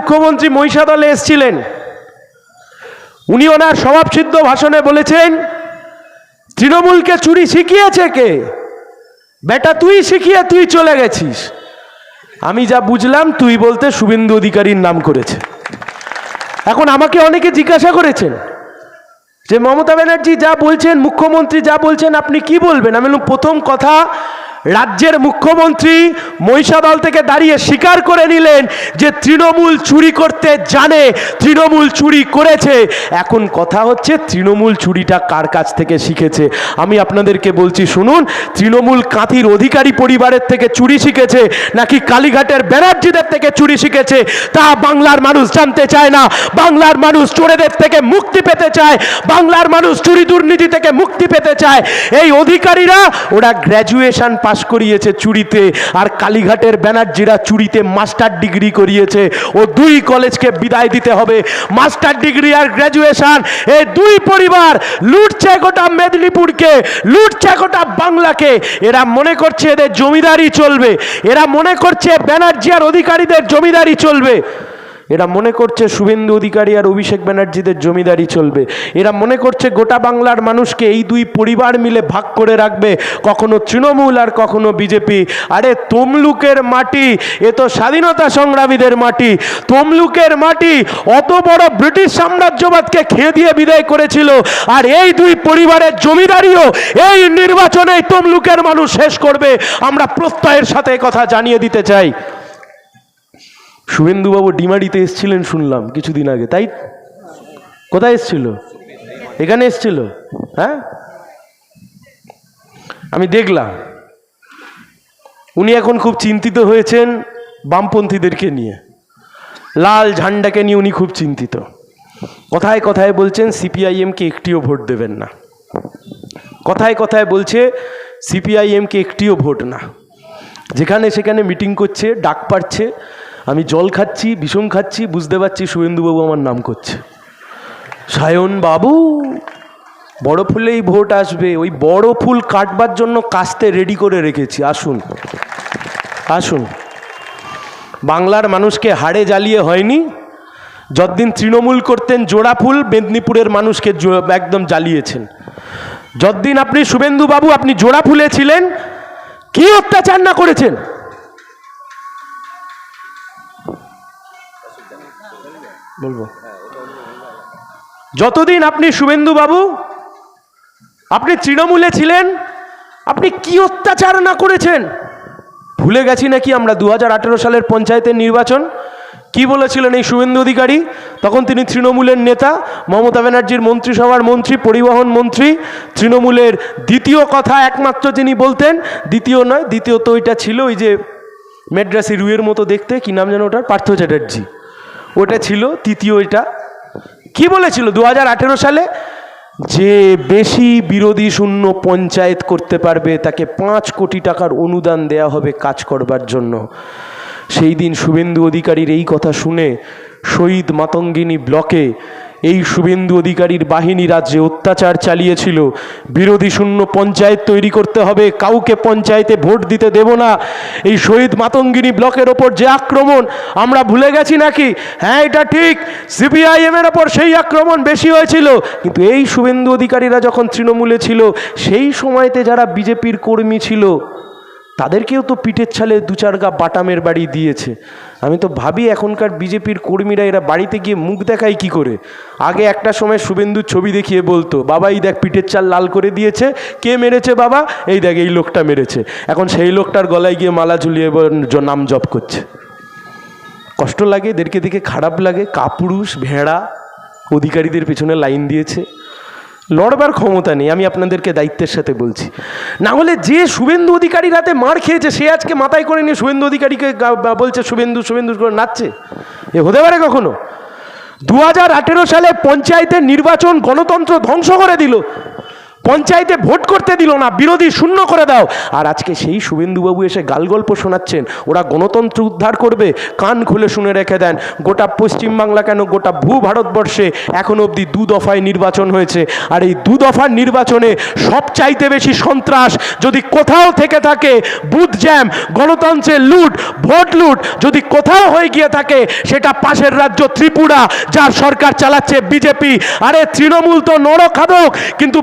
মুখ্যমন্ত্রী মহিষাদলে এসছিলেন। উনি ওনার স্বভাবসিদ্ধ ভাষণে বলেছেন, তৃণমূলকে চুরি শিখিয়েছে কে? বেটা, তুই শিখিয়ে তুই চলে গেছিস। আমি যা বুঝলাম, তুই বলতে শুভেন্দু অধিকারীর নাম করেছে। এখন আমাকে অনেকে জিজ্ঞাসা করেছেন যে মমতা ব্যানার্জি যা বলছেন, মুখ্যমন্ত্রী যা বলছেন, আপনি কি বলবেন? আমি প্রথম কথা রাজ্যের মুখ্যমন্ত্রী মহিষাদল থেকে দাঁড়িয়ে স্বীকার করে নিলেন যে তৃণমূল চুরি করতে জানে, তৃণমূল চুরি করেছে। এখন কথা হচ্ছে তৃণমূল চুরিটা কার কাছ থেকে শিখেছে? আমি আপনাদেরকে বলছি, শুনুন, তৃণমূল কাঁথির অধিকারী পরিবারের থেকে চুরি শিখেছে, নাকি কালীঘাটের ব্যানার্জিদের থেকে চুরি শিখেছে? তা বাংলার মানুষ জানতে চায় না। বাংলার মানুষ চোরেদের থেকে মুক্তি পেতে চায়। বাংলার মানুষ চুরি দুর্নীতি থেকে মুক্তি পেতে চায়। এই অধিকারীরা, ওরা গ্র্যাজুয়েশন পাশ করিয়েছে চুরিতে, আর কালীঘাটের ব্যানার্জিরা চুরিতে মাস্টার ডিগ্রি করিয়েছে। ও দুই কলেজকে বিদায় দিতে হবে। মাস্টার ডিগ্রি আর গ্র্যাজুয়েশন এই দুই পরিবার লুটছে গোটা মেদিনীপুরকে, লুটছে গোটা বাংলাকে। এরা মনে করছে এদের জমিদারি চলবে। এরা মনে করছে ব্যানার্জি আর অধিকারীদের জমিদারি চলবে। এরা মনে করছে শুভেন্দু অধিকারী আর অভিষেক ব্যানার্জিদের জমিদারি চলবে। এরা মনে করছে গোটা বাংলার মানুষকে এই দুই পরিবার মিলে ভাগ করে রাখবে। কখনো তৃণমূল আর কখনো বিজেপি। আরে তমলুকের মাটি, এ তো স্বাধীনতা সংগ্রামীদের মাটি। তমলুকের মাটি অত বড় ব্রিটিশ সাম্রাজ্যবাদকে খেয়ে দিয়ে বিদায় করেছিল। আর এই দুই পরিবারের জমিদারিও এই নির্বাচনে তমলুকের মানুষ শেষ করবে। আমরা প্রত্যয়ের সাথে কথা জানিয়ে দিতে চাই। শুভেন্দুবাবু ডিমাডিতে এসছিলেন শুনলাম কিছুদিন আগে, তাই? কোথায় এসছিল? এখানে এসছিল? হ্যাঁ? আমি দেখলাম। উনি এখন খুব চিন্তিত হয়েছেন বামপন্থীদেরকে নিয়ে। লাল ঝান্ডাকে নিয়ে উনি খুব চিন্তিত। কথায় কথায় বলছেন, সিপিআইএমকে একটিও ভোট দেবেন না। কথায় কথায় বলছে, সিপিআইএমকে একটিও ভোট না। যেখানে সেখানে মিটিং করছে, ডাক পাচ্ছে আমি জল খাচ্ছি, বিষম খাচ্ছি, বুঝতে পারছি শুভেন্দুবাবু আমার নাম করছে। সায়ন বাবু, বড় ফুলেই ভোট আসবে, ওই বড় ফুল কাটবার জন্য কাস্তে রেডি করে রেখেছি, আসুন। আসুন। বাংলার মানুষকে হাড়ে জ্বালিয়ে হয়নি, যতদিন তৃণমূল করতেন জোড়া ফুল, মেদিনীপুরের মানুষকে একদম জ্বালিয়েছেন। যতদিন আপনি শুভেন্দু বাবু আপনি জোড়া ফুলে ছিলেন, কি অত্যাচার না করেছেন? বলব। যতদিন আপনি শুভেন্দু বাবু আপনি তৃণমূলে ছিলেন, আপনি কি অত্যাচার না করেছেন? ভুলে গেছি নাকি আমরা দু হাজার আঠেরো সালের পঞ্চায়েতের নির্বাচন? কি বলেছিলেন এই শুভেন্দু অধিকারী? তখন তিনি তৃণমূলের নেতা, মমতা ব্যানার্জির মন্ত্রিসভার মন্ত্রী, পরিবহন মন্ত্রী, তৃণমূলের দ্বিতীয় কথা একমাত্র যিনি বলতেন, দ্বিতীয় নয় দ্বিতীয় তো ওইটা ছিল ওই যে মেড্রাসি রুয়ের মতো দেখতে, কি নাম যেন ওটার? পার্থ চ্যাটার্জি। ওটা ছিল তৃতীয় এটা। কি বলেছিল দু হাজার আঠেরো সালে? যে বেশি বিরোধী শূন্য পঞ্চায়েত করতে পারবে, তাকে পাঁচ কোটি টাকার অনুদান দেয়া হবে কাজ করবার জন্য। সেই দিন শুভেন্দু অধিকারীর এই কথা শুনে শহীদ মাতঙ্গিনী ব্লকে এই শুভেন্দু অধিকারীর বাহিনী রাজ্যে অত্যাচার চালিয়েছিল। বিরোধী শূন্য পঞ্চায়েত তৈরি করতে হবে, কাউকে পঞ্চায়েতে ভোট দিতে দেব না। এই শহীদ মাতঙ্গিনী ব্লকের ওপর যে আক্রমণ, আমরা ভুলে গেছি নাকি? হ্যাঁ এটা ঠিক সিপিআইএম এর ওপর সেই আক্রমণ বেশি হয়েছিল। কিন্তু এই শুভেন্দু অধিকারীরা যখন তৃণমূলে ছিল, সেই সময়তে যারা বিজেপির কর্মী ছিল তাদেরকেও তো পিঠের ছালে দু চার গা বাটামের বাড়ি দিয়েছে। আমি তো ভাবি এখনকার বিজেপির কর্মীরা এরা বাড়িতে গিয়ে মুখ দেখায় কি করে? আগে একটা সময় শুভেন্দুর ছবি দেখিয়ে বলতো, বাবা, এই দেখ পিঠের চাল লাল করে দিয়েছে। কে মেরেছে বাবা? এই দেখ, এই লোকটা মেরেছে। এখন সেই লোকটার গলায় গিয়ে মালা ঝুলিয়ে নাম জপ করছে। কষ্ট লাগে, এদেরকে দেখে খারাপ লাগে। কাপুরুষ, ভেড়া, অধিকারীদের পেছনে লাইন দিয়েছে। লড়বার ক্ষমতা নেই, আমি আপনাদেরকে দায়িত্বের সাথে বলছি। না হলে যে শুভেন্দু অধিকারীর হাতে মার খেয়েছে, সে আজকে মাথায় করে নিয়ে শুভেন্দু অধিকারীকে বলছে, শুভেন্দু শুভেন্দু করে নাচছে। এ হতে পারে কখনো? দু হাজার আঠেরো সালে পঞ্চায়েতের নির্বাচন গণতন্ত্র ধ্বংস করে দিল। পঞ্চায়েতে ভোট করতে দিল না, বিরোধী শূন্য করে দাও। আর আজকে সেই শুভেন্দুবাবু এসে গাল গল্প শোনাচ্ছেন, ওরা গণতন্ত্র উদ্ধার করবে, কান খুলে শুনে রেখে দেন। গোটা পশ্চিমবাংলা কেন, গোটা ভূ ভারতবর্ষে এখন অবধি দু দফায় নির্বাচন হয়েছে। আর এই দু দফার নির্বাচনে সবচাইতে বেশি সন্ত্রাস যদি কোথাও থেকে থাকে, বুথ জ্যাম গণতন্ত্রের লুট, ভোট লুট যদি কোথাও হয়ে গিয়ে থাকে, সেটা পাশের রাজ্য ত্রিপুরা, যার সরকার চালাচ্ছে বিজেপি। আরে তৃণমূল তো নরখাদক কিন্তু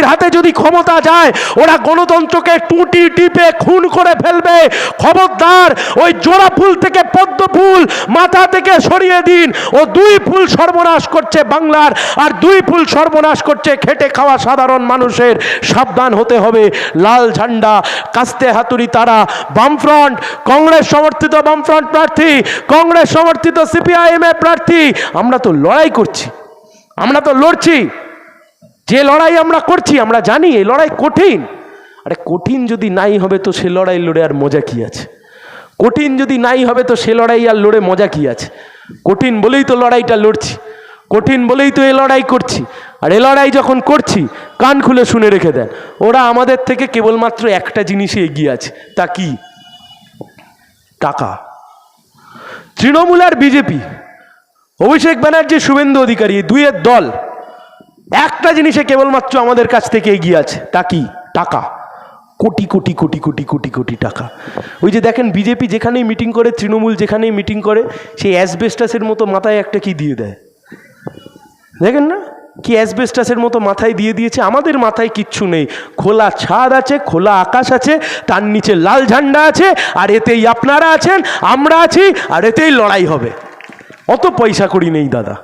বিজেপির হাতে যদি ক্ষমতা যায়, ওরা গণতন্ত্রকে টুটি টিপে খুন করে ফেলবে। খবরদার, ওই জোড়া ফুল থেকে পদ্ম ফুল মাথা থেকে সরিয়ে দিন। ও দুই ফুল সর্বনাশ করছে বাংলার, আর দুই ফুল সর্বনাশ করছে খেটে খাওয়া সাধারণ মানুষের। সাবধান হতে হবে। লাল ঝান্ডা, কাস্তে হাতুড়ি তারা, বামফ্রন্ট, কংগ্রেস সমর্থিত বামফ্রন্ট প্রার্থী, কংগ্রেস সমর্থিত সিপিআইএম এর প্রার্থী। আমরা তো লড়াই করছি। আমরা তো লড়ছি। যে লড়াই আমরা করছি, আমরা জানি এই লড়াই কঠিন। আরে কঠিন যদি নাই হবে তো সে লড়াই লড়ে আর মজা কি আছে? কঠিন যদি নাই হবে তো সে লড়াই আর লড়ে মজা কি আছে? কঠিন বলেই তো লড়াইটা লড়ছি। কঠিন বলেই তো এ লড়াই করছি। আর এ লড়াই যখন করছি, কান খুলে শুনে রেখে দেন। ওরা আমাদের থেকে কেবলমাত্র একটা জিনিসে এগিয়ে আছে, তা কি? টাকা। তৃণমূল আর বিজেপি। অভিষেক ব্যানার্জি, শুভেন্দু অধিকারী এই দুইয়ের দল। একটা জিনিসে কেবলমাত্র আমাদের কাছ থেকে এগিয়ে আছে, তা কি? টাকা। কোটি কোটি কোটি কোটি কোটি কোটি টাকা। ওই যে দেখেন বিজেপি যেখানেই মিটিং করে, তৃণমূল যেখানেই মিটিং করে, সেই অ্যাসবেস্টাসের মতো মাথায় একটা কি দিয়ে দেয়? দেখেন না? কি অ্যাসবেস্টাসের মতো মাথায় দিয়ে দিয়েছে? আমাদের মাথায় কিচ্ছু নেই। খোলা ছাদ আছে, খোলা আকাশ আছে, তার নিচে লাল ঝান্ডা আছে, আর এতেই আপনারা আছেন, আমরা আছি, আর এতেই লড়াই হবে। অত পয়সা করি নেই, দাদা।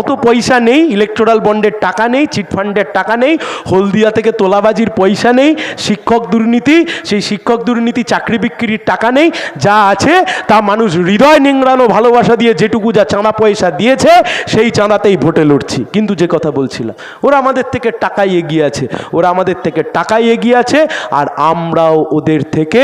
অত পয়সা নেই ইলেকট্রাল বন্ডের টাকা নেই চিটফান্ডের টাকা নেই, হলদিয়া থেকে তোলাবাজির পয়সা নেই, শিক্ষক দুর্নীতি, সেই শিক্ষক দুর্নীতি, চাকরি বিক্রির টাকা নেই, যা আছে তা মানুষ হৃদয় নিংড়ানো, ভালোবাসা দিয়ে যেটুকু যা চাঁদা পয়সা দিয়েছে, সেই চাঁদাতেই ভোটে লড়ছি। কিন্তু যে কথা বলছিলাম, ওরা আমাদের থেকে টাকাই এগিয়ে আছে, ওরা আমাদের থেকে টাকাই এগিয়ে আছে, আর আমরাও ওদের থেকে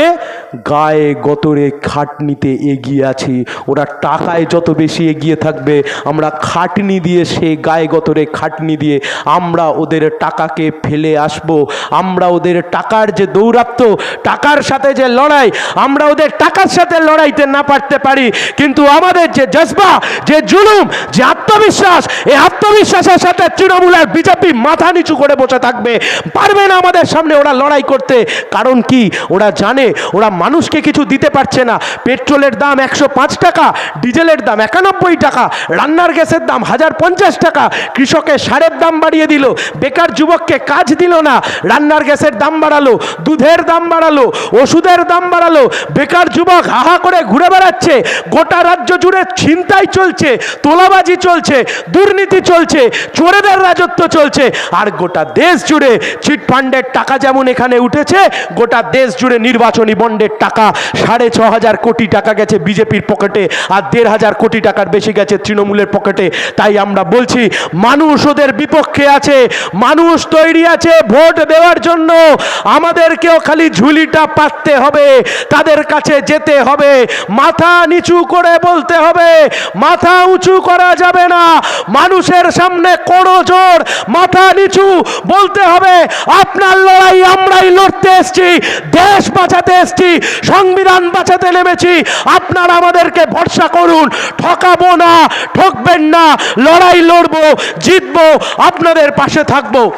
গায়ে গতরে খাটনিতে এগিয়ে আছি। ওরা টাকায় যত বেশি এগিয়ে থাকবে, আমরা খাটনি দিয়ে সে গায়ে গতরে খাটনি দিয়ে আমরা ওদের টাকাকে ফেলে আসব। আমরা ওদের টাকার যে দৌরাত্ম, টাকার সাথে যে লড়াই, আমরা ওদের টাকার সাথে লড়াইতে না পারতে পারি। কিন্তু আমাদের যে জজবা, যে জুলুম, যে আত্মবিশ্বাস, এই আত্মবিশ্বাসের সাথে তৃণমূলের বিজেপি মাথা নিচু করে বসে থাকবে। পারবে না আমাদের সামনে ওরা লড়াই করতে। কারণ কি? ওরা জানে, ওরা মানুষকে কিছু দিতে পারছে না। পেট্রোলের দাম একশো পাঁচ টাকা, ডিজেলের দাম একানব্বই টাকা, রান্নার গ্যাসের দাম হাজার টাকা। কৃষকের সারের দাম বাড়িয়ে দিল। বেকার যুবককে কাজ দিল না। রান্নার গ্যাসের দাম বাড়ালো। দুধের দাম বাড়ালো। ওষুধের দাম বাড়ালো। বেকার যুবক হাহা করে ঘুরে বেড়াচ্ছে। গোটা রাজ্য জুড়ে ছিনতাই চলছে। তোলাবাজি চলছে। দুর্নীতি চলছে। চোরেদের রাজত্ব চলছে। আর গোটা দেশ জুড়ে চিটফান্ডের টাকা যেমন এখানে উঠেছে, গোটা দেশ জুড়ে নির্বাচনী বন্ডের টাকা সাড়ে ছ হাজার কোটি টাকা গেছে বিজেপির পকেটে, আর দেড় হাজার কোটি টাকার বেশি গেছে তৃণমূলের পকেটে। তাই আমরা বলছি, মানুষ ওদের বিপক্ষে আছে, মানুষ তৈরি আছে ভোট দেওয়ার জন্য। আমাদেরকেও খালি ঝুলিটা পাততে হবে, তাদের কাছে যেতে হবে। মাথা নিচু করে বলতে হবে, মাথা উঁচু করা যাবে না। মানুষের সামনে কোনো জোর, মাথা নিচু বলতে হবে, আপনার লড়াই আমরাই লড়তে এসছি, দেশ বাঁচাতে এসছি, সংবিধান বাঁচাতে নেমেছি। আপনারা আমাদেরকে ভরসা করুন, ঠকাবো না, ঠকবেন না লড়াই লড়বো, জিতবো, আপনাদের পাশে থাকব।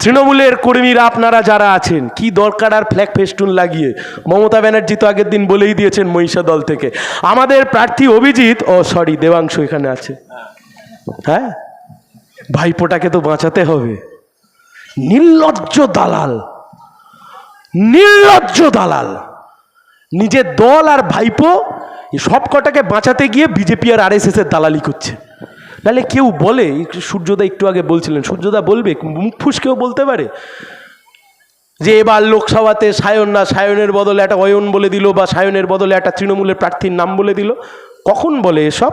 তৃণমূলের কর্মীরা আপনারা যারা আছেন, কি দরকার আর ফ্ল্যাগ ফেস্টুন লাগিয়ে? মমতা ব্যানার্জি তো আগের দিন বলেই দিয়েছেন মহিষা দল থেকে। আমাদের প্রার্থী অভিজিৎ, ও সরি দেবাংশ এখানে আছে। হ্যাঁ? ভাইপোটাকে তো বাঁচাতে হবে। নির্লজ্জ দালাল। নির্লজ্জ দালাল। নিজের দল আর ভাইপো সব কটাকে বাঁচাতে গিয়ে বিজেপি আর আর এস এর দালালি করছে। নাহলে কেউ বলে সূর্যদা একটু আগে বলছিলেন সূর্যদা বলবে, মুখ ফুসকেও বলতে পারে। যে এবার লোকসভাতে সায়ন না, সায়নের বদলে একটা অয়ন বলে দিল বা সায়নের বদলে একটা তৃণমূলের প্রার্থীর নাম বলে দিল, কখন বলে এসব?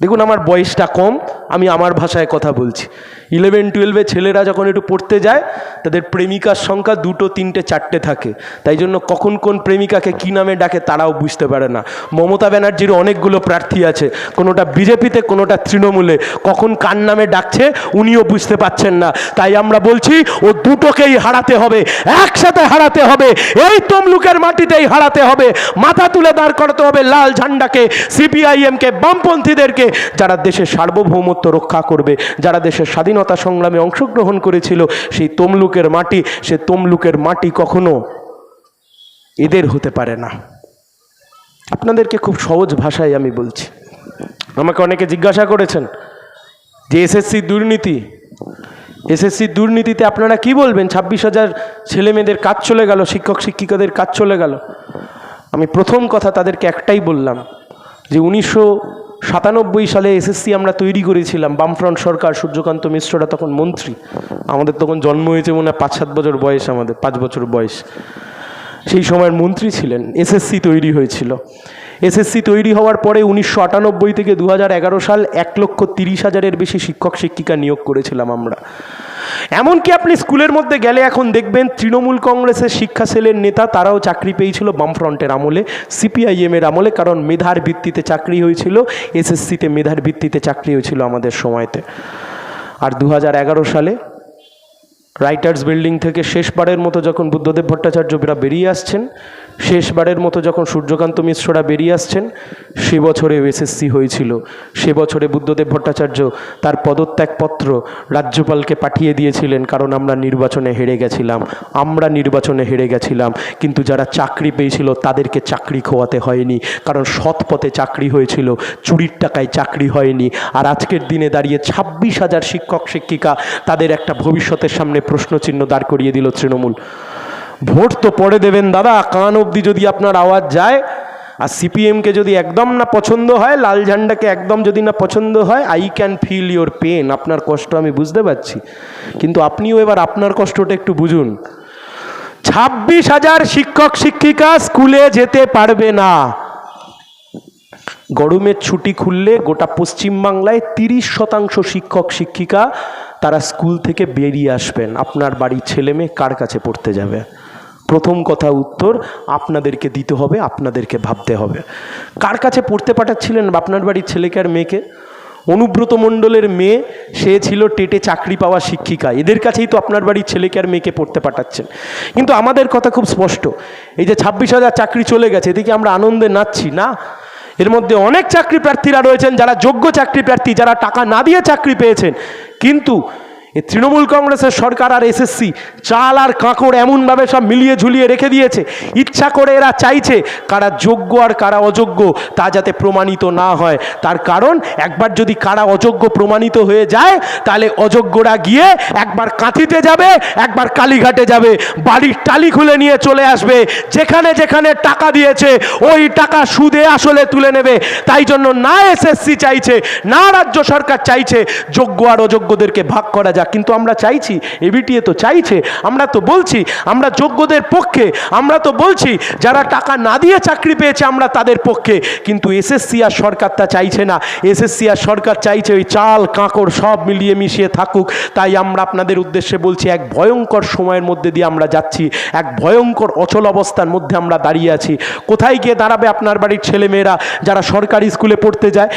দেখুন, আমার বয়সটা কম আমি আমার ভাষায় কথা বলছি। ইলেভেন টুয়েলভে ছেলেরা যখন একটু পড়তে যায়, তাদের প্রেমিকার সংখ্যা দুটো, তিনটে, চারটে থাকে। তাই জন্য কখন কোন প্রেমিকাকে কী নামে ডাকে তারাও বুঝতে পারে না। মমতা ব্যানার্জির অনেকগুলো প্রার্থী আছে। কোনোটা বিজেপিতে, কোনোটা তৃণমূলে। কখন কার নামে ডাকছে, উনিও বুঝতে পাচ্ছেন না। তাই আমরা বলছি, ও দুটোকেই হারাতে হবে, একসাথে হারাতে হবে। এই তমলুকের মাটিতেই হারাতে হবে। মাথা তুলে দাঁড় করাতে হবে লাল ঝান্ডাকে, সিপিআইএমকে, বামপন্থীদেরকে, যারা দেশের সার্বভৌমত্ব রক্ষা করবে। যারা দেশের স্বাধীনতা সংগ্রামে অংশগ্রহণ করেছিল, সেই তমলুকের মাটি, সে তমলুকের মাটি কখনো এদের হতে পারে না। আপনাদেরকে খুব সহজ ভাষায় আমি বলছি। আমাকে অনেকে জিজ্ঞাসা করেছেন, যে এসএসসি দুর্নীতি এসএসসি দুর্নীতিতে আপনারা কি বলবেন? ছাব্বিশ হাজার ছেলে মেয়েদের কাজ চলে গেল, শিক্ষক শিক্ষিকাদের কাজ চলে গেল। আমি প্রথম কথা তাদেরকে একটাই বললাম, যে উনিশশো সাতানব্বই সালে এসএসসি আমরা তৈরি করেছিলাম, বামফ্রন্ট সরকার সূর্যকান্ত মিশ্ররা তখন মন্ত্রী। আমাদের তখন জন্ম হয়েছে মনে হয় পাঁচ সাত বছর বয়স আমাদের, পাঁচ বছর বয়স। সেই সময়ের মন্ত্রী ছিলেন, এসএসসি তৈরি হয়েছিল। এসএসসি তৈরি হওয়ার পরে উনিশশো আটানব্বই থেকে দু সাল এক লক্ষ তিরিশ হাজারের বেশি শিক্ষক শিক্ষিকা নিয়োগ করেছিলাম আমরা। এমনকি আপনি স্কুলের মধ্যে গেলে এখন দেখবেন তৃণমূল কংগ্রেসের শিক্ষা সেলের নেতা, তারাও চাকরি পেয়েছিল বামফ্রন্টের আমলে, সিপিআইএমের আমলে, কারণ মেধার ভিত্তিতে চাকরি হয়েছিল, এসএসসিতে মেধার ভিত্তিতে চাকরি হয়েছিল আমাদের সময়তে। আর দু হাজার এগারো সালে রাইটার্স বিল্ডিং থেকে শেষবারের মতো যখন বুদ্ধদেব ভট্টাচার্যরা বেরিয়ে আসছেন শেষবারের মতো যখন সূর্যকান্ত মিশ্ররা বেরিয়ে আসছেন, সে বছরে এসএসসি হয়েছিল। সে বছরে বুদ্ধদেব ভট্টাচার্য তার পদত্যাগপত্র রাজ্যপালকে পাঠিয়ে দিয়েছিলেন, কারণ আমরা নির্বাচনে হেরে গেছিলাম। আমরা নির্বাচনে হেরে গেছিলাম, কিন্তু যারা চাকরি পেয়েছিল তাদেরকে চাকরি খোয়াতে হয়নি, কারণ সৎ পথে চাকরি হয়েছিল, চুরির টাকায় চাকরি হয়নি। আর আজকের দিনে দাঁড়িয়ে ছাব্বিশ হাজার শিক্ষক, শিক্ষিকা তাদের একটা ভবিষ্যতের সামনে প্রশ্নচিহ্ন দাঁড় করিয়ে দিল তৃণমূল। ভোট তো পরে দেবেন দাদা, কান অবধি যদি আপনার আওয়াজ যায়, আর সিপিএমকে যদি একদম না পছন্দ হয়, লাল ঝান্ডাকে একদম যদি না পছন্দ হয় I can feel your pain আপনার কষ্ট আমি বুঝতে পারছি। কিন্তু আপনিও এবার আপনার কষ্টটা একটু বুঝুন। ছাব্বিশ হাজার শিক্ষক, শিক্ষিকা স্কুলে যেতে পারবে না। গরমের ছুটি খুললে গোটা পশ্চিমবাংলায় তিরিশ শতাংশ শিক্ষক, শিক্ষিকা তারা স্কুল থেকে বেরিয়ে আসবেন। আপনার বাড়ির ছেলে মেয়ে কার কাছে পড়তে যাবে? প্রথম কথা উত্তর আপনাদেরকে দিতে হবে, আপনাদেরকে ভাবতে হবে। কার কাছে পড়তে পাঠাচ্ছিলেন আপনার বাড়ির ছেলেকে আর মেয়েকে? অনুব্রত মণ্ডলের মেয়ে, সে ছিল টেটে চাকরি পাওয়া শিক্ষিকা। এদের কাছেই তো আপনার বাড়ির ছেলেকে আর মেয়েকে পড়তে পাঠাচ্ছেন। কিন্তু আমাদের কথা খুব স্পষ্ট। এই যে ছাব্বিশ হাজার চাকরি চলে গেছে, এদিকে আমরা আনন্দে নাচছি, না? এর মধ্যে অনেক চাকরি প্রার্থীরা রয়েছেন যারা যোগ্য চাকরি প্রার্থী, যারা টাকা না দিয়ে চাকরি পেয়েছেন। কিন্তু এ তৃণমূল কংগ্রেসের সরকার আর এসএসসি চাল আর কাঁকড় এমনভাবে সব মিলিয়ে ঝুলিয়ে রেখে দিয়েছে। ইচ্ছা করে এরা চাইছে কারা যোগ্য আর কারা অযোগ্য তা যাতে প্রমাণিত না হয়। তার কারণ, একবার যদি কারা অযোগ্য প্রমাণিত হয়ে যায়, তাহলে অযোগ্যরা গিয়ে একবার কাঁথিতে যাবে, একবার কালীঘাটে যাবে, বাড়ির টালি খুলে নিয়ে চলে আসবে। যেখানে যেখানে টাকা দিয়েছে, ওই টাকা সুদে আসলে তুলে নেবে। তাই জন্য না এসএসসি চাইছে, না রাজ্য সরকার চাইছে, যোগ্য আর অযোগ্যদেরকে ভাগ করা যাক। কিন্তু আমরা চাইছি এবিটিএ তো চাইছে, আমরা তো বলছি, আমরা যোগ্যদের পক্ষে, আমরা তো বলছি, যারা টাকা না দিয়ে চাকরি পেয়েছে, আমরা তাদের পক্ষে। কিন্তু এসএসসি আর সরকার তা চাইছে না। এসএসসি আর সরকার চাইছে ওই চাল, কাঁকড় সব মিলিয়ে মিশিয়ে থাকুক। তাই আমরা আপনাদের উদ্দেশ্যে বলছি, এক ভয়ঙ্কর সময়ের মধ্যে দিয়ে আমরা যাচ্ছি, এক ভয়ঙ্কর অচল অবস্থার মধ্যে আমরা দাঁড়িয়ে আছি। কোথায় গিয়ে দাঁড়াবে আপনার বাড়ির ছেলেমেয়েরা যারা সরকারি স্কুলে পড়তে যায়?